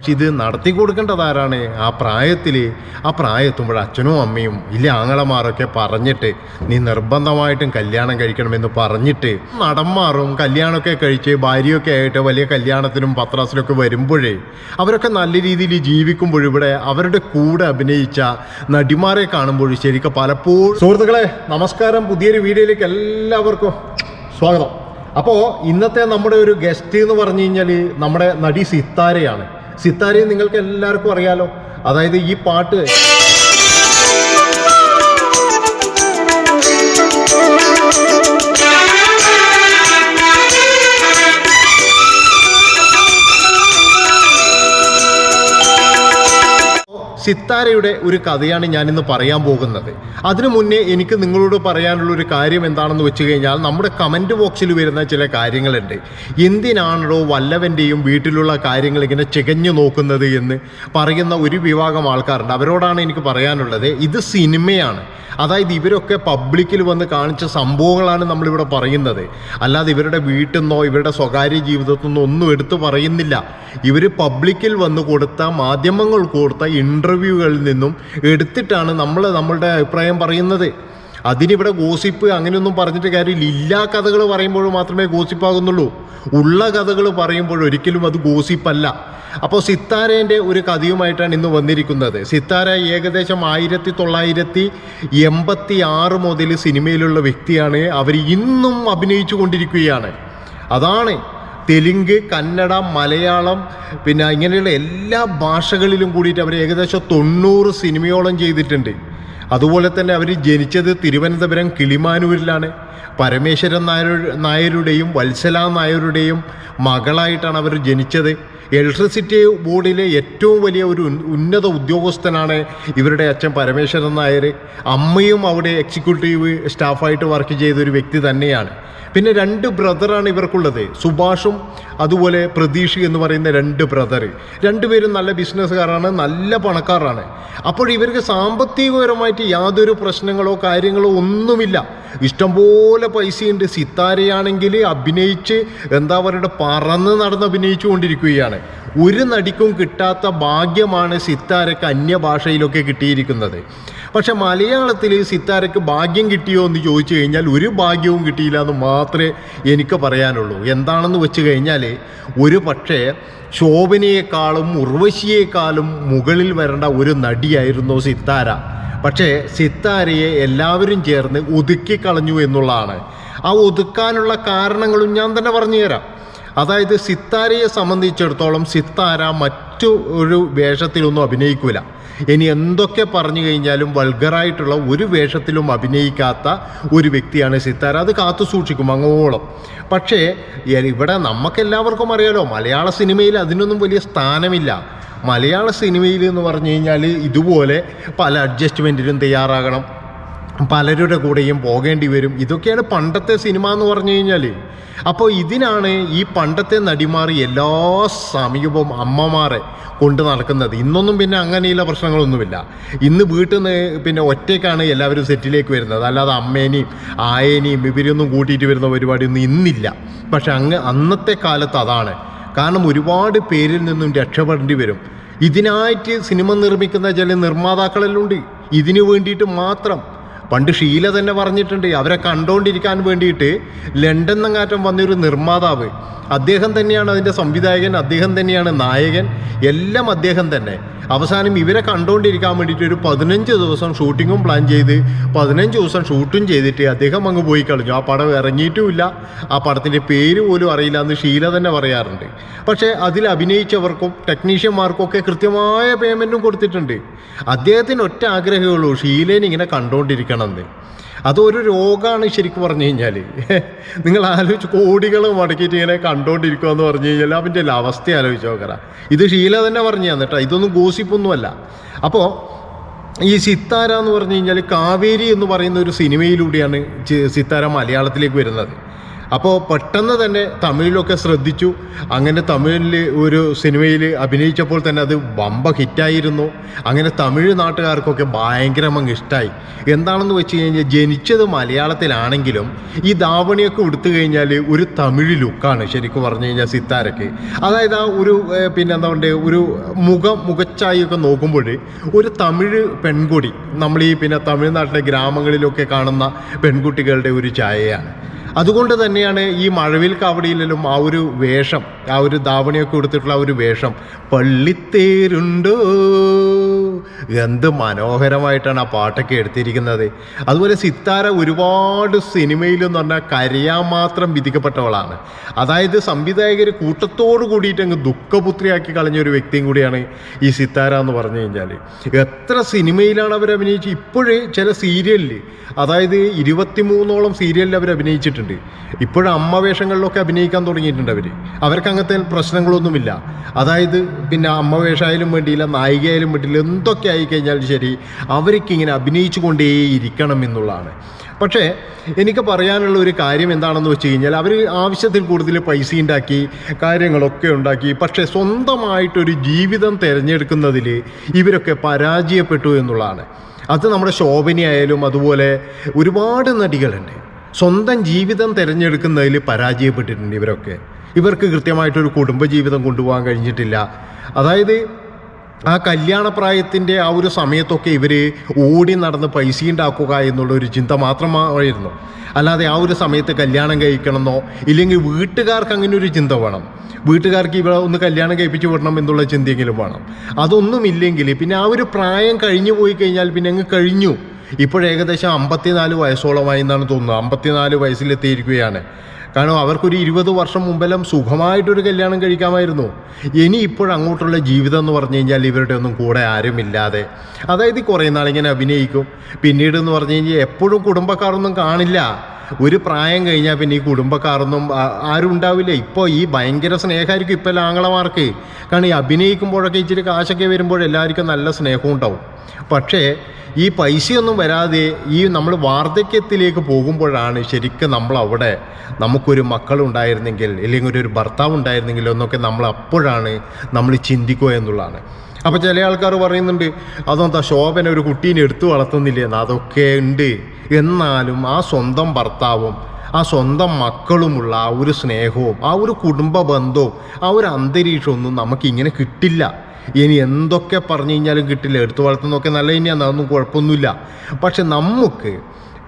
പക്ഷെ ഇത് നടത്തി കൊടുക്കേണ്ടത് ആരാണ്? ആ പ്രായത്തിൽ ആ പ്രായത്തുമ്പോൾ അച്ഛനും അമ്മയും ഇല്ല ആങ്ങളമാരൊക്കെ പറഞ്ഞിട്ട് നീ നിർബന്ധമായിട്ടും കല്യാണം കഴിക്കണമെന്ന് പറഞ്ഞിട്ട് നടന്മാറും കല്യാണമൊക്കെ കഴിച്ച് ഭാര്യയൊക്കെ ആയിട്ട് വലിയ കല്യാണത്തിനും പത്രാസിലൊക്കെ വരുമ്പോഴേ അവരൊക്കെ നല്ല രീതിയിൽ ജീവിക്കുമ്പോൾ ഇവിടെ അവരുടെ കൂടെ അഭിനയിച്ച നടിമാരെ കാണുമ്പോൾ ശരിക്കും പലപ്പോഴും സുഹൃത്തുക്കളെ നമസ്കാരം. പുതിയൊരു വീഡിയോയിലേക്ക് എല്ലാവർക്കും സ്വാഗതം. അപ്പോൾ ഇന്നത്തെ നമ്മുടെ ഒരു ഗസ്റ്റ് എന്ന് പറഞ്ഞു കഴിഞ്ഞാൽ നമ്മുടെ നടി സിത്താരയാണ്. സിത്താരയെ നിങ്ങൾക്ക് എല്ലാവർക്കും അറിയാലോ. അതായത് ഈ പാട്ട് സിത്താരയുടെ ഒരു കഥയാണ് ഞാനിന്ന് പറയാൻ പോകുന്നത്. അതിനു മുന്നേ എനിക്ക് നിങ്ങളോട് പറയാനുള്ള ഒരു കാര്യം എന്താണെന്ന് വെച്ച് കഴിഞ്ഞാൽ നമ്മുടെ കമന്റ് ബോക്സിൽ വരുന്ന ചില കാര്യങ്ങളുണ്ട്. എന്തിനാണോ വല്ലവന്റെയും വീട്ടിലുള്ള കാര്യങ്ങൾ ഇങ്ങനെ ചികഞ്ഞു നോക്കുന്നത് എന്ന് പറയുന്ന ഒരു വിഭാഗം ആൾക്കാരുണ്ട്. അവരോടാണ് എനിക്ക് പറയാനുള്ളത്. ഇത് സിനിമയാണ്. അതായത് ഇവരൊക്കെ പബ്ലിക്കിൽ വന്ന് കാണിച്ച സംഭവങ്ങളാണ് നമ്മളിവിടെ പറയുന്നത്. അല്ലാതെ ഇവരുടെ വീട്ടിൽ നിന്നോ ഇവരുടെ സ്വകാര്യ ജീവിതത്തിൽ നിന്നോ ഒന്നും എടുത്തു പറയുന്നില്ല. ഇവർ പബ്ലിക്കിൽ വന്ന് കൊടുത്ത മാധ്യമങ്ങൾ കൊടുത്ത ഇന്റർവ്യൂകളിൽ നിന്നും എടുത്തിട്ടാണ് നമ്മൾ നമ്മളുടെ അഭിപ്രായം പറയുന്നത്. അതിനിവിടെ ഗോസിപ്പ് അങ്ങനെയൊന്നും പറഞ്ഞിട്ട് കാര്യമില്ല. ഇല്ലാ കഥകൾ പറയുമ്പോൾ മാത്രമേ ഗോസിപ്പാകുന്നുള്ളൂ. ഉള്ള കഥകൾ പറയുമ്പോൾ ഒരിക്കലും അത് ഗോസിപ്പല്ല. അപ്പോൾ സിത്താരേന്റെ ഒരു കഥയുമായിട്ടാണ് ഇന്ന് വന്നിരിക്കുന്നത്. സിത്താര ഏകദേശം ആയിരത്തി തൊള്ളായിരത്തി എൺപത്തി ആറ് മുതൽ സിനിമയിലുള്ള വ്യക്തിയാണ്. അവർ ഇന്നും അഭിനയിച്ചു കൊണ്ടിരിക്കുകയാണ്. അതാണ് തെലുങ്ക് കന്നഡ മലയാളം പിന്നെ ഇങ്ങനെയുള്ള എല്ലാ ഭാഷകളിലും കൂടിയിട്ട് അവർ ഏകദേശം തൊണ്ണൂറ് സിനിമയോളം ചെയ്തിട്ടുണ്ട്. അതുപോലെ തന്നെ അവർ ജനിച്ചത് തിരുവനന്തപുരം കിളിമാനൂരിലാണ്. പരമേശ്വരൻ നായർ നായരുടെയും വത്സല നായരുടെയും മകളായിട്ടാണ് അവർ ജനിച്ചത്. ഇലക്ട്രിസിറ്റി ബോർഡിലെ ഏറ്റവും വലിയ ഒരു ഉന്നത ഉദ്യോഗസ്ഥനാണ് ഇവരുടെ അച്ഛൻ പരമേശ്വരൻ നായർ. അമ്മയും അവിടെ എക്സിക്യൂട്ടീവ് സ്റ്റാഫായിട്ട് വർക്ക് ചെയ്ത ഒരു വ്യക്തി തന്നെയാണ്. പിന്നെ രണ്ട് ബ്രദറാണ് ഇവർക്കുള്ളത്. സുഭാഷും അതുപോലെ പ്രതീഷ് എന്ന് പറയുന്ന രണ്ട് ബ്രദർ. രണ്ടുപേരും നല്ല ബിസിനസ്സുകാരാണ് നല്ല പണക്കാരാണ്. അപ്പോൾ ഇവർക്ക് സാമ്പത്തികപരമായിട്ട് യാതൊരു പ്രശ്നങ്ങളോ കാര്യങ്ങളോ ഒന്നുമില്ല. ഇഷ്ടംപോലെ പൈസയുണ്ട്. സിത്താരയാണെങ്കിൽ അഭിനയിച്ച് എന്താ പറയുക പറന്ന് നടന്ന് അഭിനയിച്ചു കൊണ്ടിരിക്കുകയാണ് ഒരു നടിക്കും കിട്ടാത്ത ഭാഗ്യമാണ് സിത്താരക്ക് അന്യഭാഷയിലൊക്കെ കിട്ടിയിരിക്കുന്നത്. പക്ഷെ മലയാളത്തിൽ സിത്താരക്ക് ഭാഗ്യം കിട്ടിയോ എന്ന് ചോദിച്ചു കഴിഞ്ഞാൽ ഒരു ഭാഗ്യവും കിട്ടിയില്ല എന്ന് മാത്രമേ എനിക്ക് പറയാനുള്ളൂ. എന്താണെന്ന് വെച്ച് കഴിഞ്ഞാൽ ഒരു പക്ഷേ ശോഭനയെക്കാളും ഉർവശിയേക്കാളും മുകളിൽ വരേണ്ട ഒരു നടിയായിരുന്നു സിത്താര. പക്ഷേ സിത്താരയെ എല്ലാവരും ചേർന്ന് ഒതുക്കിക്കളഞ്ഞു എന്നുള്ളതാണ്. ആ ഒതുക്കാനുള്ള കാരണങ്ങളും ഞാൻ തന്നെ പറഞ്ഞുതരാം. അതായത് സിത്താരയെ സംബന്ധിച്ചിടത്തോളം സിത്താര മറ്റു ഒരു വേഷത്തിലൊന്നും അഭിനയിക്കൂല. ഇനി എന്തൊക്കെ പറഞ്ഞു കഴിഞ്ഞാലും വൾഗറായിട്ടുള്ള ഒരു വേഷത്തിലും അഭിനയിക്കാത്ത ഒരു വ്യക്തിയാണ് സിത്താര. അത് കാത്തു സൂക്ഷിക്കും അങ്ങോളം. പക്ഷേ ഇവിടെ നമുക്കെല്ലാവർക്കും അറിയാലോ മലയാള സിനിമയിൽ അതിനൊന്നും വലിയ സ്ഥാനമില്ല. മലയാള സിനിമയിൽ എന്ന് പറഞ്ഞു കഴിഞ്ഞാൽ ഇതുപോലെ പല അഡ്ജസ്റ്റ്മെന്റിനും തയ്യാറാകണം. പലരുടെ കൂടെയും പോകേണ്ടി വരും. ഇതൊക്കെയാണ് പണ്ടത്തെ സിനിമ എന്ന് പറഞ്ഞു കഴിഞ്ഞാൽ അപ്പോൾ ഇതിനാണ് ഈ പണ്ടത്തെ നടിമാർ എല്ലാ സമീപവും അമ്മമാരെ കൊണ്ട് നടക്കുന്നത്. ഇന്നൊന്നും പിന്നെ അങ്ങനെയുള്ള പ്രശ്നങ്ങളൊന്നുമില്ല. ഇന്ന് വീട്ടിൽ നിന്ന് പിന്നെ ഒറ്റയ്ക്കാണ് എല്ലാവരും സെറ്റിലേക്ക് വരുന്നത്. അല്ലാതെ അമ്മേനെയും ആയേനെയും ഇവരൊന്നും കൂട്ടിയിട്ട് വരുന്ന പരിപാടി ഒന്നും ഇന്നില്ല. പക്ഷെ അങ്ങ് അന്നത്തെ കാലത്ത് അതാണ്. കാരണം ഒരുപാട് പേരിൽ നിന്നും രക്ഷപ്പെടേണ്ടി വരും. ഇതിനായിട്ട് സിനിമ നിർമ്മിക്കുന്ന ചില നിർമ്മാതാക്കളെല്ലാം ഉണ്ട്. ഇതിനു വേണ്ടിയിട്ട് മാത്രം പണ്ട് ഷീല തന്നെ പറഞ്ഞിട്ടുണ്ട് അവരെ കണ്ടുകൊണ്ടിരിക്കാൻ വേണ്ടിയിട്ട് ലണ്ടൻ നങ്ങാറ്റം വന്നൊരു നിർമ്മാതാവ്. അദ്ദേഹം തന്നെയാണ് അതിന്റെ സംവിധായകൻ അദ്ദേഹം തന്നെയാണ് നായകൻ എല്ലാം അദ്ദേഹം തന്നെ. അവസാനം ഇവരെ കണ്ടുകൊണ്ടിരിക്കാൻ വേണ്ടിയിട്ട് ഒരു പതിനഞ്ച് ദിവസം ഷൂട്ടിങ്ങും പ്ലാൻ ചെയ്ത് പതിനഞ്ച് ദിവസം ഷൂട്ടും ചെയ്തിട്ട് അദ്ദേഹം അങ്ങ് പോയി കളഞ്ഞു ആ പടം ഇറങ്ങിയിട്ടുമില്ല. ആ പടത്തിന്റെ പേര് പോലും അറിയില്ല എന്ന് ഷീല തന്നെ പറയാറുണ്ട്. പക്ഷേ അതിൽ അഭിനയിച്ചവർക്കും ടെക്നീഷ്യന്മാർക്കും ഒക്കെ കൃത്യമായ പേയ്മെന്റും കൊടുത്തിട്ടുണ്ട്. അദ്ദേഹത്തിന് ഒറ്റ ആഗ്രഹമേ ഉള്ളൂ ഷീലേനെ ഇങ്ങനെ കണ്ടുകൊണ്ടിരിക്കണം എന്ന് അതൊരു രോഗമാണ് ശരിക്കും പറഞ്ഞു കഴിഞ്ഞാൽ നിങ്ങൾ ആലോചിച്ച് കോടികൾ മുടക്കിയിട്ട് ഇങ്ങനെ കണ്ടുകൊണ്ടിരിക്കുക പറഞ്ഞു കഴിഞ്ഞാൽ അവന്റെ എല്ലാം അവസ്ഥ ആലോചിച്ച് നോക്കറ ഇത് ഷീല തന്നെ പറഞ്ഞു തന്നിട്ടാ ഇതൊന്നും ഗോസിപ്പൊന്നുമല്ല. അപ്പോൾ ഈ സിത്താര എന്ന് പറഞ്ഞു കഴിഞ്ഞാൽ കാവേരി എന്ന് പറയുന്ന ഒരു സിനിമയിലൂടെയാണ് സിത്താര മലയാളത്തിലേക്ക് വരുന്നത്. അപ്പോൾ പെട്ടെന്ന് തന്നെ തമിഴിലൊക്കെ ശ്രദ്ധിച്ചു. അങ്ങനെ തമിഴിൽ ഒരു സിനിമയിൽ അഭിനയിച്ചപ്പോൾ തന്നെ അത് വമ്പ ഹിറ്റായിരുന്നു. അങ്ങനെ തമിഴ് നാട്ടുകാർക്കൊക്കെ ഭയങ്കരമങ്ങ് ഇഷ്ടമായി എന്താണെന്ന് വെച്ച് കഴിഞ്ഞാൽ ജനിച്ചത് മലയാളത്തിലാണെങ്കിലും ഈ ധാവണിയൊക്കെ എടുത്തു കഴിഞ്ഞാൽ ഒരു തമിഴ് ലുക്കാണ് ശരിക്കും പറഞ്ഞു കഴിഞ്ഞാൽ സിത്താരക്ക്. അതായത് ആ ഒരു പിന്നെ എന്താ പറയുക ഒരു മുഖം മുഖച്ചായൊക്കെ നോക്കുമ്പോൾ ഒരു തമിഴ് പെൺകുടി നമ്മൾ ഈ പിന്നെ തമിഴ്നാട്ടിലെ ഗ്രാമങ്ങളിലൊക്കെ കാണുന്ന പെൺകുട്ടികളുടെ ഒരു ഛായയാണ്. അതുകൊണ്ട് തന്നെയാണ് ഈ മഴവിൽ കാവടിയിലും ആ ഒരു വേഷം ആ ഒരു ധാവണിയൊക്കെ കൊടുത്തിട്ടുള്ള ആ ഒരു വേഷം പള്ളിത്തേരുണ്ടോ? എന്ത് മനോഹരമായിട്ടാണ് ആ പാട്ടൊക്കെ എടുത്തിരിക്കുന്നത്. അതുപോലെ സിത്താര ഒരുപാട് സിനിമയിലെന്ന് പറഞ്ഞാൽ കരയാൻ മാത്രം വിധിക്കപ്പെട്ടവളാണ്. അതായത് സംവിധായകർ കൂട്ടത്തോട് കൂടിയിട്ട് അങ്ങ് ദുഃഖപുത്രിയാക്കി കളഞ്ഞ ഒരു വ്യക്തിയും കൂടിയാണ് ഈ സിത്താര എന്ന് പറഞ്ഞു കഴിഞ്ഞാൽ എത്ര സിനിമയിലാണ് അവർ അഭിനയിച്ച് ഇപ്പോഴേ ചില സീരിയലിൽ അതായത് ഇരുപത്തിമൂന്നോളം സീരിയലിൽ അവർ അഭിനയിച്ചിട്ടുണ്ട് ഇപ്പോഴും അമ്മ വേഷങ്ങളിലൊക്കെ അഭിനയിക്കാൻ തുടങ്ങിയിട്ടുണ്ട് അവർ അവർക്ക് അങ്ങനത്തെ പ്രശ്നങ്ങളൊന്നുമില്ല. അതായത് പിന്നെ അമ്മ വേഷമായാലും വേണ്ടിയില്ല നായികയായാലും വേണ്ടിയില്ല എന്തൊക്കെ ആയിക്കഴിഞ്ഞാലും ശരി അവർക്ക് ഇങ്ങനെ അഭിനയിച്ചു കൊണ്ടേയിരിക്കണം എന്നുള്ളതാണ്. പക്ഷേ എനിക്ക് പറയാനുള്ള ഒരു കാര്യം എന്താണെന്ന് വെച്ച് കഴിഞ്ഞാൽ അവർ ആവശ്യത്തിൽ കൂടുതൽ പൈസ ഉണ്ടാക്കി കാര്യങ്ങളൊക്കെ ഉണ്ടാക്കി പക്ഷേ സ്വന്തമായിട്ടൊരു ജീവിതം തിരഞ്ഞെടുക്കുന്നതിൽ ഇവരൊക്കെ പരാജയപ്പെട്ടു എന്നുള്ളതാണ്. അത് നമ്മുടെ ശോഭനയായാലും അതുപോലെ ഒരുപാട് നടികളുണ്ട്. സ്വന്തം ജീവിതം തിരഞ്ഞെടുക്കുന്നതിൽ പരാജയപ്പെട്ടിട്ടുണ്ട് ഇവരൊക്കെ. ഇവർക്ക് കൃത്യമായിട്ടൊരു കുടുംബജീവിതം കൊണ്ടുപോകാൻ കഴിഞ്ഞിട്ടില്ല. അതായത് ആ കല്യാണപ്രായത്തിന്റെ ആ ഒരു സമയത്തൊക്കെ ഇവർ ഓടി നടന്ന് പൈസ ഉണ്ടാക്കുക എന്നുള്ളൊരു ചിന്ത മാത്രമായിരുന്നു. അല്ലാതെ ആ ഒരു സമയത്ത് കല്യാണം കഴിക്കണമെന്നോ ഇല്ലെങ്കിൽ വീട്ടുകാർക്ക് അങ്ങനെ ഒരു ചിന്ത വേണം. വീട്ടുകാർക്ക് ഇവിടെ ഒന്ന് കല്യാണം കഴിപ്പിച്ച് വിടണം എന്നുള്ള ചിന്തയെങ്കിലും വേണം. അതൊന്നുമില്ലെങ്കിൽ പിന്നെ ആ ഒരു പ്രായം കഴിഞ്ഞു പോയി കഴിഞ്ഞാൽ പിന്നെ അങ്ങ് കഴിഞ്ഞു. ഇപ്പോൾ ഏകദേശം അമ്പത്തിനാല് വയസ്സോളമായി എന്നാണ് തോന്നുന്നത്. അമ്പത്തിനാല് വയസ്സിലെത്തിയിരിക്കുകയാണ്. കാരണം അവർക്കൊരു ഇരുപത് വർഷം മുമ്പെല്ലാം സുഖമായിട്ടൊരു കല്യാണം കഴിക്കാമായിരുന്നു. ഇനി ഇപ്പോഴങ്ങോട്ടുള്ള ജീവിതം എന്ന് പറഞ്ഞു കഴിഞ്ഞാൽ ഇവരുടെ ഒന്നും കൂടെ ആരുമില്ലാതെ. അതായത് കുറേ നാളിങ്ങനെ അഭിനയിക്കും. പിന്നീട് എന്ന് പറഞ്ഞു കഴിഞ്ഞാൽ എപ്പോഴും കുടുംബക്കാരൊന്നും കാണില്ല. ഒരു പ്രായം കഴിഞ്ഞാൽ പിന്നെ ഈ കുടുംബക്കാരൊന്നും ആരും ഉണ്ടാവില്ല. ഇപ്പോൾ ഈ ഭയങ്കര സ്നേഹമായിരിക്കും ഇപ്പോൾ ആങ്ങളമാർക്ക്. കാരണം ഈ അഭിനയിക്കുമ്പോഴൊക്കെ ഇച്ചിരി കാശൊക്കെ വരുമ്പോൾ എല്ലാവർക്കും നല്ല സ്നേഹവും ഉണ്ടാവും. പക്ഷേ ഈ പൈസയൊന്നും വരാതെ ഈ നമ്മൾ വാർദ്ധക്യത്തിലേക്ക് പോകുമ്പോഴാണ് ശരിക്കും നമ്മൾ അവിടെ നമുക്കൊരു മക്കളുണ്ടായിരുന്നെങ്കിൽ അല്ലെങ്കിൽ ഒരു ഭർത്താവ് ഉണ്ടായിരുന്നെങ്കിൽ എന്നൊക്കെ നമ്മൾ അപ്പോഴാണ് നമ്മൾ ചിന്തിക്കുക എന്നുള്ളതാണ്. അപ്പോൾ ചില ആൾക്കാർ പറയുന്നുണ്ട് അതെന്താ ശോഭന ഒരു കുട്ടീനെ എടുത്തു വളർത്തുന്നില്ലെന്ന് അതൊക്കെ ഉണ്ട്. എന്നാലും ആ സ്വന്തം ഭർത്താവും ആ സ്വന്തം മക്കളുമുള്ള ആ ഒരു സ്നേഹവും ആ ഒരു കുടുംബ ബന്ധവും ആ ഒരു അന്തരീക്ഷമൊന്നും നമുക്കിങ്ങനെ കിട്ടില്ല. ഇനി എന്തൊക്കെ പറഞ്ഞു കഴിഞ്ഞാലും കിട്ടില്ല. എടുത്തു വളർത്തുന്നതൊക്കെ നല്ല തന്നെയാണ് അതൊന്നും കുഴപ്പമൊന്നുമില്ല. പക്ഷെ നമുക്ക്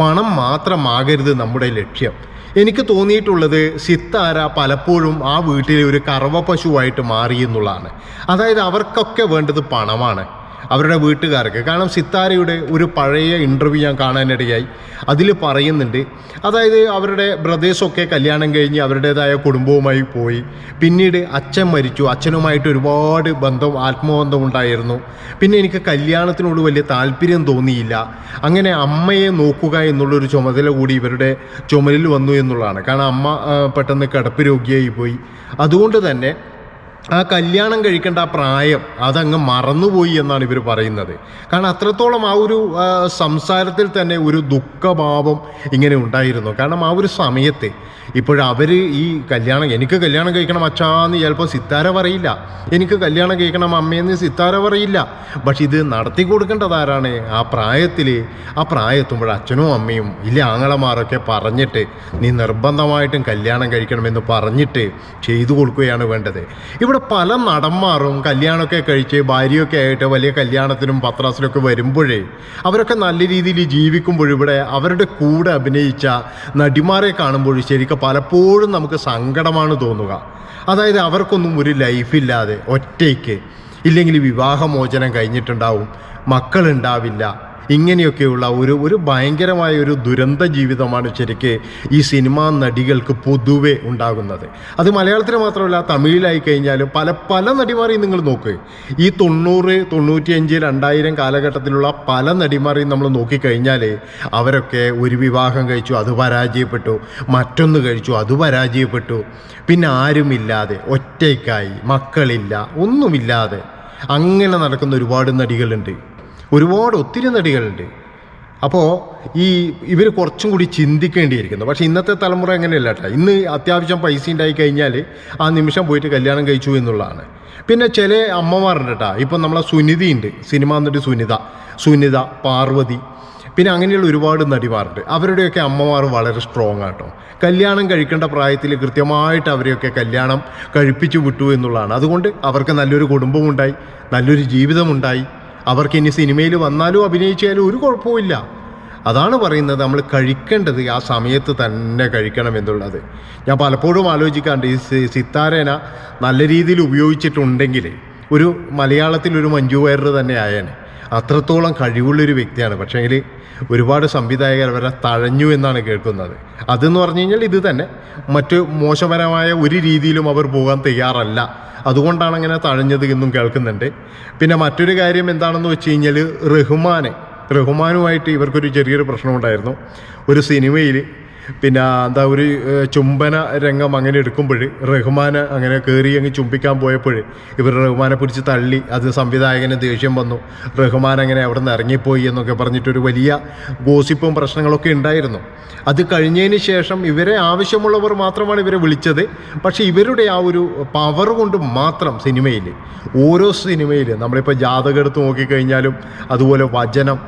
പണം മാത്രമാകരുത് നമ്മുടെ ലക്ഷ്യം. എനിക്ക് തോന്നിയിട്ടുള്ളത് സിത്താര പലപ്പോഴും ആ വീട്ടിലെ ഒരു കറവ പശുവായിട്ട് മാറി എന്നുള്ളതാണ്. അതായത് അവർക്കൊക്കെ വേണ്ടത് പണമാണ്. അവരുടെ വീട്ടുകാർക്ക്. കാരണം സിത്താരയുടെ ഒരു പഴയ ഇന്റർവ്യൂ ഞാൻ കാണാനിടയായി. അതിൽ പറയുന്നുണ്ട് അതായത് അവരുടെ ബ്രദേഴ്സൊക്കെ കല്യാണം കഴിഞ്ഞ് അവരുടേതായ കുടുംബവുമായി പോയി. പിന്നീട് അച്ഛൻ മരിച്ചു. അച്ഛനുമായിട്ട് ഒരുപാട് ബന്ധം ആത്മബന്ധം ഉണ്ടായിരുന്നു. പിന്നെ എനിക്ക് കല്യാണത്തിനോട് വലിയ താല്പര്യം തോന്നിയില്ല. അങ്ങനെ അമ്മയെ നോക്കുക എന്നുള്ളൊരു ചുമതല കൂടി ഇവരുടെ ചുമലിൽ വന്നു എന്നുള്ളതാണ്. കാരണം അമ്മ പെട്ടെന്ന് കിടപ്പ് രോഗിയായി പോയി. അതുകൊണ്ട് തന്നെ ആ കല്യാണം കഴിക്കേണ്ട ആ പ്രായം അതങ്ങ് മറന്നുപോയി എന്നാണ് ഇവർ പറയുന്നത്. കാരണം അത്രത്തോളം ആ ഒരു സംസാരത്തിൽ തന്നെ ഒരു ദുഃഖഭാവം ഇങ്ങനെ ഉണ്ടായിരുന്നു. കാരണം ആ ഒരു സമയത്ത് ഇപ്പോഴവർ ഈ കല്യാണം എനിക്ക് കല്യാണം കഴിക്കണം അച്ഛാന്ന് ചിലപ്പോൾ സിത്താര പറയില്ല. എനിക്ക് കല്യാണം കഴിക്കണം അമ്മയെന്ന് സിത്താര പറയില്ല. പക്ഷെ ഇത് നടത്തി കൊടുക്കേണ്ടത് ആരാണ്? ആ പ്രായത്തിൽ ആ പ്രായത്തുമ്പോൾ അച്ഛനും അമ്മയും ഇല്ല ആങ്ങളമാരൊക്കെ പറഞ്ഞിട്ട് നീ നിർബന്ധമായിട്ടും കല്യാണം കഴിക്കണമെന്ന് പറഞ്ഞിട്ട് ചെയ്തു കൊടുക്കുകയാണ് വേണ്ടത്. ഇവിടെ പല നടന്മാരും കല്യാണമൊക്കെ കഴിച്ച് ഭാര്യയൊക്കെ ആയിട്ട് വലിയ കല്യാണത്തിനും പത്രാസിനൊക്കെ വരുമ്പോഴേ അവരൊക്കെ നല്ല രീതിയിൽ ജീവിക്കുമ്പോൾ ഇവിടെ അവരുടെ കൂടെ അഭിനയിച്ച നടിമാരെ കാണുമ്പോൾ ശരിക്കും പലപ്പോഴും നമുക്ക് സങ്കടമാണ് തോന്നുക. അതായത് അവർക്കൊന്നും ഒരു ലൈഫില്ലാതെ ഒറ്റയ്ക്ക് ഇല്ലെങ്കിൽ വിവാഹമോചനം കഴിഞ്ഞിട്ടുണ്ടാവും. മക്കളുണ്ടാവില്ല. ഇങ്ങനെയൊക്കെയുള്ള ഒരു ഒരു ഭയങ്കരമായ ഒരു ദുരന്ത ജീവിതമാണ് ശരിക്ക് ഈ സിനിമാ നടികൾക്ക് പൊതുവെ ഉണ്ടാകുന്നത്. അത് മലയാളത്തിൽ മാത്രമല്ല തമിഴിലായി കഴിഞ്ഞാലും പല പല നടിമാരെയും നിങ്ങൾ നോക്ക്. ഈ തൊണ്ണൂറ് തൊണ്ണൂറ്റിയഞ്ച് രണ്ടായിരം കാലഘട്ടത്തിലുള്ള പല നടിമാരെയും നമ്മൾ നോക്കിക്കഴിഞ്ഞാൽ അവരൊക്കെ ഒരു വിവാഹം കഴിച്ചു അത് പരാജയപ്പെട്ടു. മറ്റൊന്ന് കഴിച്ചു അത് പരാജയപ്പെട്ടു. പിന്നെ ആരുമില്ലാതെ ഒറ്റയ്ക്കായി മക്കളില്ല ഒന്നുമില്ലാതെ അങ്ങനെ നടക്കുന്ന ഒരുപാട് നടികളുണ്ട്. ഒരുപാട് ഒത്തിരി നടികളുണ്ട്. അപ്പോൾ ഈ ഇവർ കുറച്ചും കൂടി ചിന്തിക്കേണ്ടിയിരിക്കുന്നു. പക്ഷേ ഇന്നത്തെ തലമുറ അങ്ങനെയല്ല കേട്ടോ ഇന്ന് അത്യാവശ്യം പൈസ ഉണ്ടായി കഴിഞ്ഞാൽ ആ നിമിഷം പോയിട്ട് കല്യാണം കഴിച്ചു എന്നുള്ളതാണ്. പിന്നെ ചില അമ്മമാരുണ്ട് കേട്ടോ ഇപ്പം നമ്മളെ സുനിതി ഉണ്ട് സിനിമ എന്നിട്ട് സുനിത സുനിത പാർവതി. പിന്നെ അങ്ങനെയുള്ള ഒരുപാട് നടിമാരുണ്ട്. അവരുടെയൊക്കെ അമ്മമാർ വളരെ സ്ട്രോങ് ആട്ടോ കല്യാണം കഴിക്കേണ്ട പ്രായത്തിൽ കൃത്യമായിട്ട് അവരെയൊക്കെ കല്യാണം കഴിപ്പിച്ചു വിട്ടു എന്നുള്ളതാണ്. അതുകൊണ്ട് അവർക്ക് നല്ലൊരു കുടുംബമുണ്ടായി നല്ലൊരു ജീവിതമുണ്ടായി. അവർക്ക് ഇനി സിനിമയിൽ വന്നാലും അഭിനയിച്ചാലും ഒരു കുഴപ്പമില്ല അതാണ് പറയുന്നത് നമ്മൾ കഴിക്കേണ്ടത് ആ സമയത്ത് തന്നെ കഴിക്കണം എന്നുള്ളത്. ഞാൻ പലപ്പോഴും ആലോചിക്കാറുണ്ട് ഈ സിത്താരേന നല്ല രീതിയിൽ ഉപയോഗിച്ചിട്ടുണ്ടെങ്കിൽ ഒരു മലയാളത്തിൽ ഒരു മഞ്ജു വാര്യർ തന്നെ ആയേനെ. അത്രത്തോളം കഴിവുള്ളൊരു വ്യക്തിയാണ്. പക്ഷേങ്കിൽ ഒരുപാട് സംവിധായകർ അവരെ തഴഞ്ഞു എന്നാണ് കേൾക്കുന്നത്. അതെന്ന് പറഞ്ഞു കഴിഞ്ഞാൽ ഇത് തന്നെ മറ്റ് മോശപരമായ ഒരു രീതിയിലും അവർ പോകാൻ തയ്യാറല്ല. അതുകൊണ്ടാണ് അങ്ങനെ തഴഞ്ഞത് എന്നും കേൾക്കുന്നുണ്ട്. പിന്നെ മറ്റൊരു കാര്യം എന്താണെന്ന് വെച്ച് കഴിഞ്ഞാൽ റഹ്മാനെ. റഹ്മാനുമായിട്ട് ഇവർക്കൊരു ചെറിയൊരു പ്രശ്നമുണ്ടായിരുന്നു. ഒരു സിനിമയിൽ പിന്നെ എന്താ ഒരു ചുംബന രംഗം അങ്ങനെ എടുക്കുമ്പോൾ റഹ്മാൻ അങ്ങനെ കയറി അങ്ങ് ചുംബിക്കാൻ പോയപ്പോൾ ഇവർ റഹ്മാനെ പിടിച്ച് തള്ളി. അത് സംവിധായകന് ദേഷ്യം വന്നു. റഹ്മാൻ അങ്ങനെ അവിടെ നിന്ന് ഇറങ്ങിപ്പോയി എന്നൊക്കെ പറഞ്ഞിട്ടൊരു വലിയ ഗോസിപ്പും പ്രശ്നങ്ങളൊക്കെ ഉണ്ടായിരുന്നു. അത് കഴിഞ്ഞതിന് ശേഷം ഇവരെ ആവശ്യമുള്ളവർ മാത്രമാണ് ഇവരെ വിളിച്ചത്. പക്ഷേ ഇവരുടെ ആ ഒരു പവർ കൊണ്ട് മാത്രം സിനിമയിൽ ഓരോ സിനിമയിൽ നമ്മളിപ്പോൾ ജാതകം എടുത്ത് നോക്കിക്കഴിഞ്ഞാലും അതുപോലെ വചനം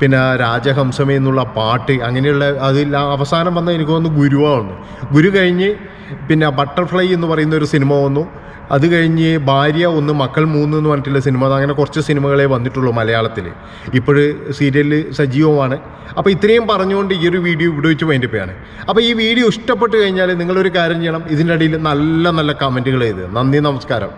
പിന്നെ രാജഹംസമേ എന്നുള്ള പാട്ട് അങ്ങനെയുള്ള അതിൽ അവസാനം വന്ന എനിക്ക് തോന്നുന്നു ഗുരുവാണ് ഗുരു കഴിഞ്ഞ് പിന്നെ ബട്ടർഫ്ലൈ എന്ന് പറയുന്ന ഒരു സിനിമ വന്നു. അത് കഴിഞ്ഞ് ഭാര്യ ഒന്ന് മക്കൾ മൂന്ന് എന്ന് പറഞ്ഞിട്ടുള്ള സിനിമ. അങ്ങനെ കുറച്ച് സിനിമകളെ വന്നിട്ടുള്ളൂ മലയാളത്തിൽ ഇപ്പോൾ സീരിയൽ സജീവമാണ്. അപ്പോൾ ഇത്രയും പറഞ്ഞുകൊണ്ട് ഈ ഒരു വീഡിയോ ഇവിടെ വെച്ച് വേണ്ടിപ്പോയാണ് അപ്പോൾ ഈ വീഡിയോ ഇഷ്ടപ്പെട്ട് കഴിഞ്ഞാൽ നിങ്ങളൊരു കാര്യം ചെയ്യണം. ഇതിന്റെ ഇടയിൽ നല്ല നല്ല കമന്റുകൾ ചെയ്ത് നന്ദി നമസ്കാരം.